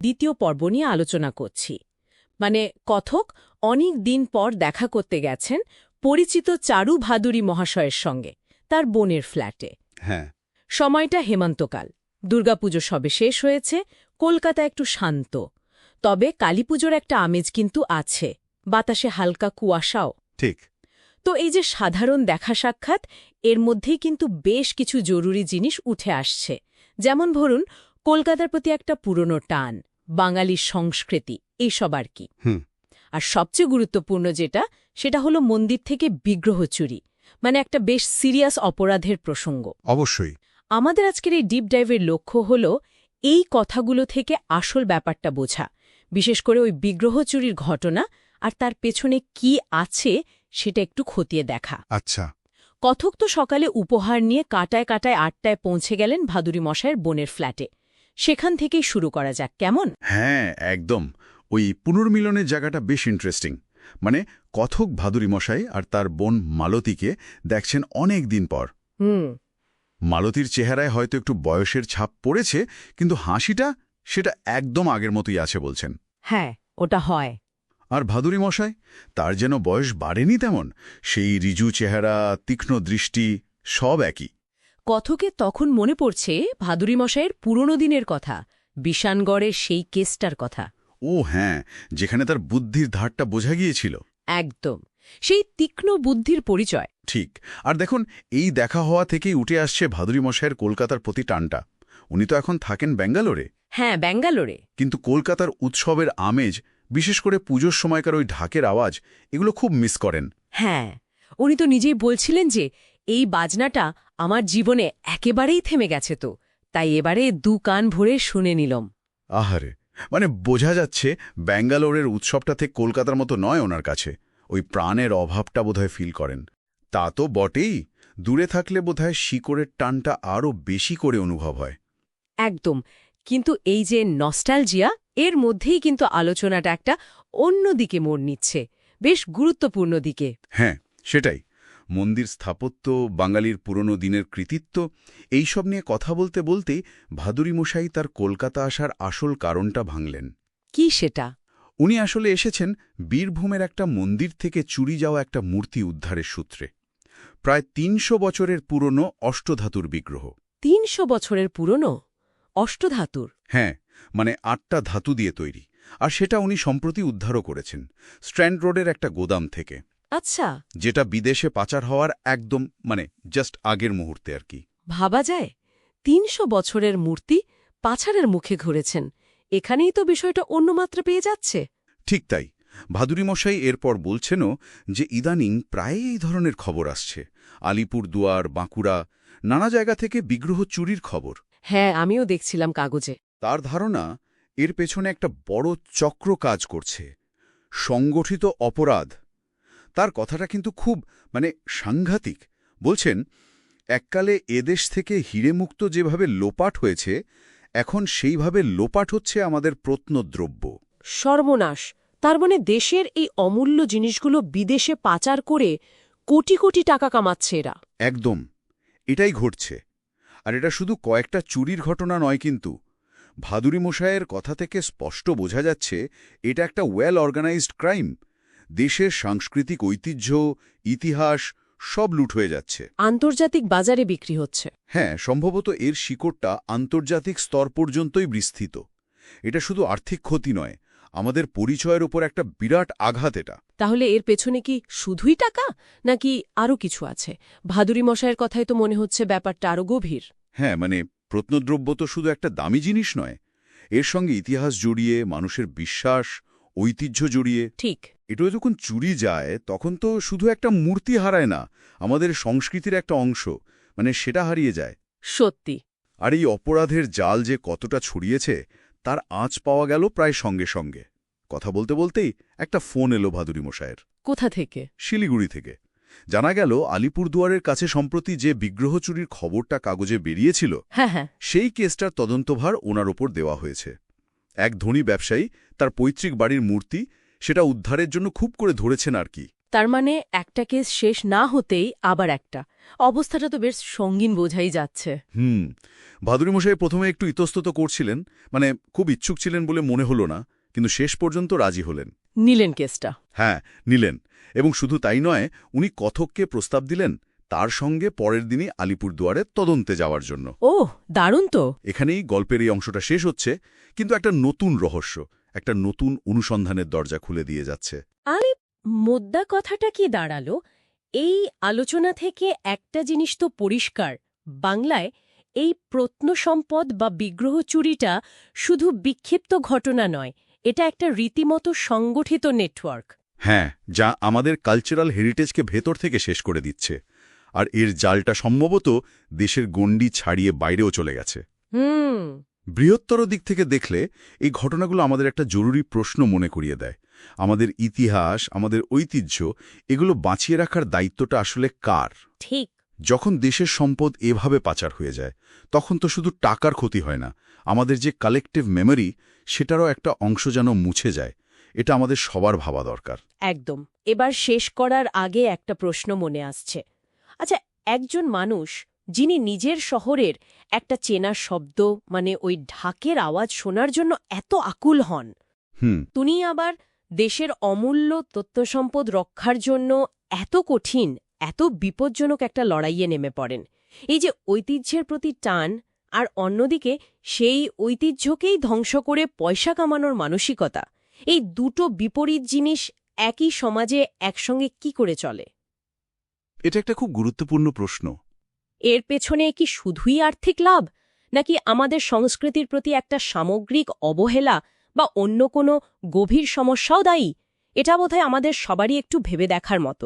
দ্বিতীয় পর্ব নিয়ে আলোচনা করছি। মানে কথক অনেক দিন পর দেখা করতে গেছেন পরিচিত চারু ভাদুরী মহাশয়ের সঙ্গে তার বোনের ফ্ল্যাটে। হ্যাঁ। সময়টা হেমন্তকাল। দুর্গাপুজো সবে শেষ হয়েছে কলকাতা একটু শান্ত। তবে কালীপুজোর একটা আমেজ কিন্তু আছে বাতাসে হালকা কুয়াশাও। ঠিক। তো এই যে সাধারণ দেখা সাক্ষাৎ এর মধ্যেই কিন্তু বেশ কিছু জরুরি জিনিস উঠে আসছে। যেমন ধরুন কলকাতার প্রতি একটা পুরনো টান বাঙালির সংস্কৃতি এইসব আর কি। আর সবচেয়ে গুরুত্বপূর্ণ যেটা সেটা হলো মন্দির থেকে বিগ্রহ চুরি মানে একটা বেশ সিরিয়াস অপরাধের প্রসঙ্গ। অবশ্যই। আমাদের আজকের এই ডিপ ডাইভের লক্ষ্য হল এই কথাগুলো থেকে আসল ব্যাপারটা বোঝা বিশেষ করে ওই বিগ্রহ চুরির ঘটনা আর তার পেছনে কি আছে সেটা একটু খতিয়ে দেখা। আচ্ছা। কথক তো সকালে উপহার নিয়ে কাটায় কাটায় আটটায় পৌঁছে গেলেন ভাদুরী মশায়ের বোনের ফ্ল্যাটে। সেখান থেকেই শুরু করা যাক কেমন? হ্যাঁ একদম। ওই পুনর্মিলনের জায়গাটা বেশ ইন্টারেস্টিং মানে কথক ভাদুরী মশাই আর তার বোন মালতীকে দেখছেন অনেক দিন পর। হুম। মালতীর চেহারায় হয়তো একটু বয়সের ছাপ পড়েছে কিন্তু হাসিটা সেটা একদম আগের মতোই আছে বলছেন। হ্যাঁ ওটা হয়। আর ভাদুরী মশাই তার যেন বয়স বাড়েনি তেমন সেই রিজু চেহারা তীক্ষ্ণ দৃষ্টি সব একই। কথকে তখন মনে পড়ছে ভাদুরী মশাইয়ের পুরনো দিনের কথা বিশানগড়ের সেই কেসটার কথা। ও হ্যাঁ যেখানে তার বুদ্ধির ধারটা বোঝা গিয়েছিল। একদম সেই তীক্ষ্ণ বুদ্ধির পরিচয়। ঠিক আর দেখুন এই দেখা হওয়া থেকেই উঠে আসছে ভাদুরী মশাইয়ের কলকাতার প্রতি টানটা। উনি তো এখন থাকেন ব্যাঙ্গালোরে। হ্যাঁ ব্যাঙ্গালোরে। কিন্তু কলকাতার উৎসবের আমেজ বিশেষ করে পুজোর সময়কার ওই ঢাকের আওয়াজ এগুলো খুব মিস করেন। হ্যাঁ উনি তো নিজেই বলছিলেন যে এই বাজনাটা আমার জীবনে একেবারেই থেমে গেছে তো তাই এবারে দু কান ভরে শুনে নিলম। আহারে মানে বোঝা যাচ্ছে ব্যাঙ্গালোরের উৎসবটাতে কলকাতার মতো নয় ওনার কাছে। ওই প্রাণের অভাবটা বোধহয় ফিল করেন। তা তো বটেই দূরে থাকলে বোধহয় শিকড়ের টানটা আরও বেশি করে অনুভব হয়। একদম কিন্তু এই যে নস্টালজিয়া এর মধ্যেই কিন্তু আলোচনাটা একটা অন্য দিকে মোড় নিচ্ছে বেশ গুরুত্বপূর্ণ দিকে। হ্যাঁ সেটাই। মন্দির স্থাপত্য বাঙালির পুরনো দিনের কৃতিত্ব এইসব নিয়ে কথা বলতে বলতেই ভাদুরী মশাই তার কলকাতা আসার আসল কারণটা ভাঙলেন। কি সেটা? উনি আসলে এসেছেন বীরভূমের একটা মন্দির থেকে চুরি যাওয়া একটা মূর্তি উদ্ধারের সূত্রে। প্রায় তিনশো বছরের পুরনো অষ্টধাতুর বিগ্রহ। তিনশো বছরের পুরনো? অষ্টধাতুর? হ্যাঁ মানে আটটা ধাতু দিয়ে তৈরি। আর সেটা উনি সম্প্রতি উদ্ধারও করেছেন স্ট্র্যান্ড রোডের একটা গোদাম থেকে। আচ্ছা। যেটা বিদেশে পাচার হওয়ার একদম মানে জাস্ট আগের মুহূর্তে আর কি। ভাবা যায়? তিনশো বছরের মূর্তি পাছারের মুখে ঘুরেছেন। এখানেই তো বিষয়টা অন্য মাত্রা পেয়ে যাচ্ছে। ঠিক তাই। ভাদুরী মশাই এরপর বলছেনও যে ইদানিং প্রায় এই ধরনের খবর আসছে। আলিপুর দুয়ার বাঁকুড়া নানা জায়গা থেকে বিগ্রহ চুরির খবর। হ্যাঁ আমিও দেখছিলাম কাগজে। তার ধারণা এর পেছনে একটা বড় চক্র কাজ করছে। সংগঠিত অপরাধ। তার কথাটা কিন্তু খুব মানে সাংঘাতিক। বলছেন এককালে এদেশ থেকে হিরেমুক্ত যেভাবে লোপাট হয়েছে এখন সেইভাবে লোপাট হচ্ছে আমাদের প্রত্নদ্রব্য। সর্বনাশ। তার মানে দেশের এই অমূল্য জিনিসগুলো বিদেশে পাচার করে কোটি কোটি টাকা কামাচ্ছে এরা। একদম। এটাই ঘটছে। আর এটা শুধু কয়েকটা চুরির ঘটনা নয় কিন্তু। ভাদুরী মশায়ের কথা থেকে স্পষ্ট বোঝা যাচ্ছে এটা একটা ওয়েল অর্গানাইজড ক্রাইম দেশের সাংস্কৃতিক ঐতিহ্য ইতিহাস সব লুট হয়ে যাচ্ছে। আন্তর্জাতিক বাজারে বিক্রি হচ্ছে। হ্যাঁ সম্ভবত এর শিকড়টা আন্তর্জাতিক স্তর পর্যন্তই বিস্তৃত। এটা শুধু আর্থিক ক্ষতি নয় আমাদের পরিচয়ের ওপর একটা বিরাট আঘাত এটা। তাহলে এর পেছনে কি শুধুই টাকা নাকি আরও কিছু আছে? ভাদুরী মশায়ের কথাই তো মনে হচ্ছে ব্যাপারটা আরও গভীর। হ্যাঁ মানে প্রত্নদ্রব্য তো শুধু একটা দামি জিনিস নয় এর সঙ্গে ইতিহাস জড়িয়ে মানুষের বিশ্বাস ঐতিহ্য জড়িয়ে। ঠিক। এটা যখন চুরি যায় তখন তো শুধু একটা মূর্তি হারায় না আমাদের সংস্কৃতির একটা অংশ মানে সেটা হারিয়ে যায়। সত্যি। আর এই অপরাধের জাল যে কতটা ছড়িয়েছে তার আঁচ পাওয়া গেল প্রায় সঙ্গে সঙ্গে। কথা বলতে বলতেই একটা ফোন এলো ভাদুরী মশায়ের কোথা থেকে? শিলিগুড়ি থেকে। জানা গেল আলিপুরদুয়ারের কাছে সম্প্রতি যে বিগ্রহ চুরির খবরটা কাগজে বেরিয়েছিল হ্যাঁ হ্যাঁ। সেই কেসটার তদন্তভার ওনার ওপর দেওয়া হয়েছে। এক ধনী ব্যবসায়ী তার পৈতৃক বাড়ির মূর্তি সেটা উদ্ধারের জন্য খুব করে ধরেছেন আর কি। তার মানে একটা কেস শেষ না হতেই আবার একটা। অবস্থাটা তো বেশ সঙ্গীন বোঝাই যাচ্ছে। হুম ভাদুরী মশাই প্রথমে একটু ইতস্তত করছিলেন মানে খুব ইচ্ছুক ছিলেন বলে মনে হলো না কিন্তু শেষ পর্যন্ত রাজি হলেন। নিলেন কেসটা। হ্যাঁ নিলেন এবং শুধু তাই নয় উনি কথককে প্রস্তাব দিলেন তার সঙ্গে পরের দিনই আলিপুরদুয়ারে তদন্তে যাওয়ার জন্য। ও দারুণ তো। এখানেই গল্পের এই অংশটা শেষ হচ্ছে কিন্তু একটা নতুন রহস্য একটা নতুন অনুসন্ধানের দরজা খুলে দিয়ে যাচ্ছে। আরে মোদ্দা কথাটা কি দাঁড়াল? এই আলোচনা থেকে একটা জিনিস তো পরিষ্কার। বাংলায় এই প্রত্নসম্পদ বা বিগ্রহ চুরিটা শুধু বিক্ষিপ্ত ঘটনা নয় এটা একটা রীতিমতো সংগঠিত নেটওয়ার্ক। হ্যাঁ যা আমাদের কালচারাল হেরিটেজকে ভেতর থেকে শেষ করে দিচ্ছে। আর এর জালটা সম্ভবত দেশের গণ্ডি ছাড়িয়ে বাইরেও চলে গেছে। হুম। বৃহত্তর দিক থেকে দেখলে এই ঘটনাগুলো আমাদের একটা জরুরি প্রশ্ন মনে করিয়ে দেয়। আমাদের ইতিহাস আমাদের ঐতিহ্য এগুলো বাঁচিয়ে রাখার দায়িত্বটা আসলে কার? ঠিক। যখন দেশের সম্পদ এভাবে পাচার হয়ে যায় তখন তো শুধু টাকার ক্ষতি হয় না আমাদের যে কালেকটিভ মেমরি সেটারও একটা অংশ যেন মুছে যায়। এটা আমাদের সবার ভাবা দরকার। একদম। এবার শেষ করার আগে একটা প্রশ্ন মনে আসছে। আচ্ছা একজন মানুষ যিনি নিজের শহরের একটা চেনা শব্দ মানে ওই ঢাকের আওয়াজ শোনার জন্য এত আকুল হন। হুম। তিনি আবার দেশের অমূল্য তথ্যসম্পদ রক্ষার জন্য এত কঠিন এত বিপজ্জনক একটা লড়াইয়ে নেমে পড়েন। এই যে ঐতিহ্যের প্রতি টান আর অন্যদিকে সেই ঐতিহ্যকেই ধ্বংস করে পয়সা কামানোর মানসিকতা এই দুটো বিপরীত জিনিস একই সমাজে একসঙ্গে কি করে চলে? এটা একটা খুব গুরুত্বপূর্ণ প্রশ্ন। এর পেছনে কি শুধুই আর্থিক লাভ? নাকি আমাদের সংস্কৃতির প্রতি একটা সামগ্রিক অবহেলা বা অন্য কোনো গভীর সমস্যাও দায়ী? এটা বোধহয় আমাদের সবারই একটু ভেবে দেখার মতো।